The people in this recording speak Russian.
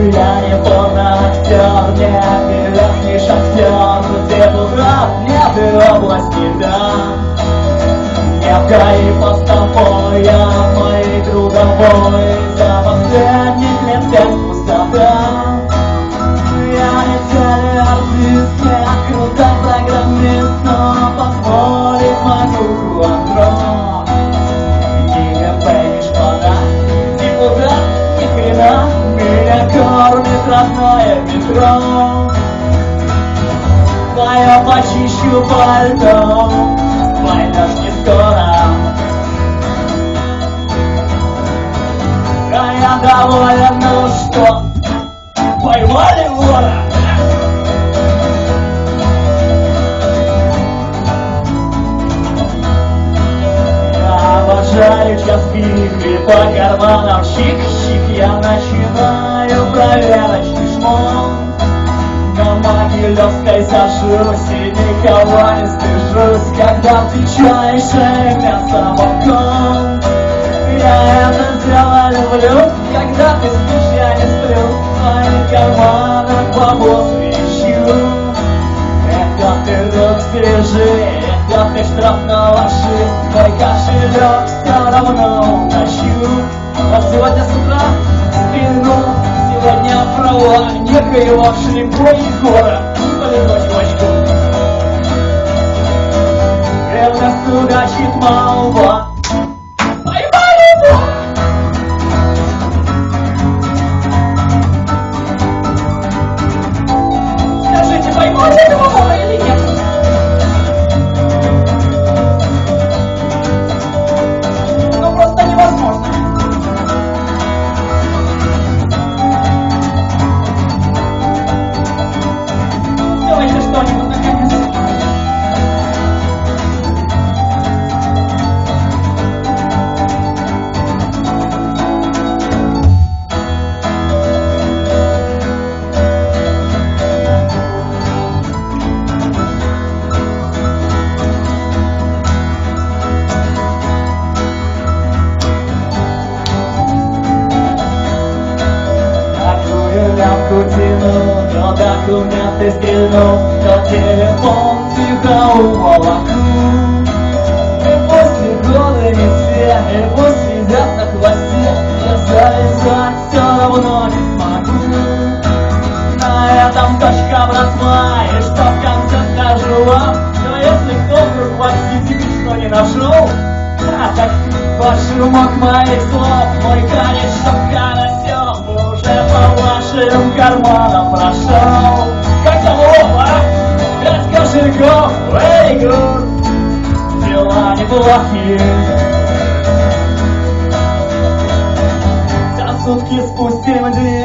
Я не порноактер, не не шахтер Депутат, нет и области, да Не в ГАИ постовой, я моей трудовой родное метро я почищу пальто Поймешь не скоро. А я доволен, ну что Поймали вора. Обожаю час пик и по карманам щик-щик Я начинаю проверочный шмон На Могилевской сажусь и никого не стыжусь Когда встречаешь имя самокон Я это дело люблю, когда ты спишь, я не сплю В твоих карманах бабосы ищу. Эх, ты рук стережи, эх, ты штраф наложи Твой кошелек все равно утащу. А сегодня с утра вину Сегодня права некоего шлепой Егора Ревность судачит молва то документы стрельну, то телефон тихо уволоку. После года не все, и сидят на хвосте, я завязать все равно не смогу. На этом точка, братва, и что в конце если кто вдруг вас сидит, что не нашел, а так вашу мог моих слов, мой чтоб карасел уже по вашим карманам прошел. Неплохие. За сутки спустим деньгу, новые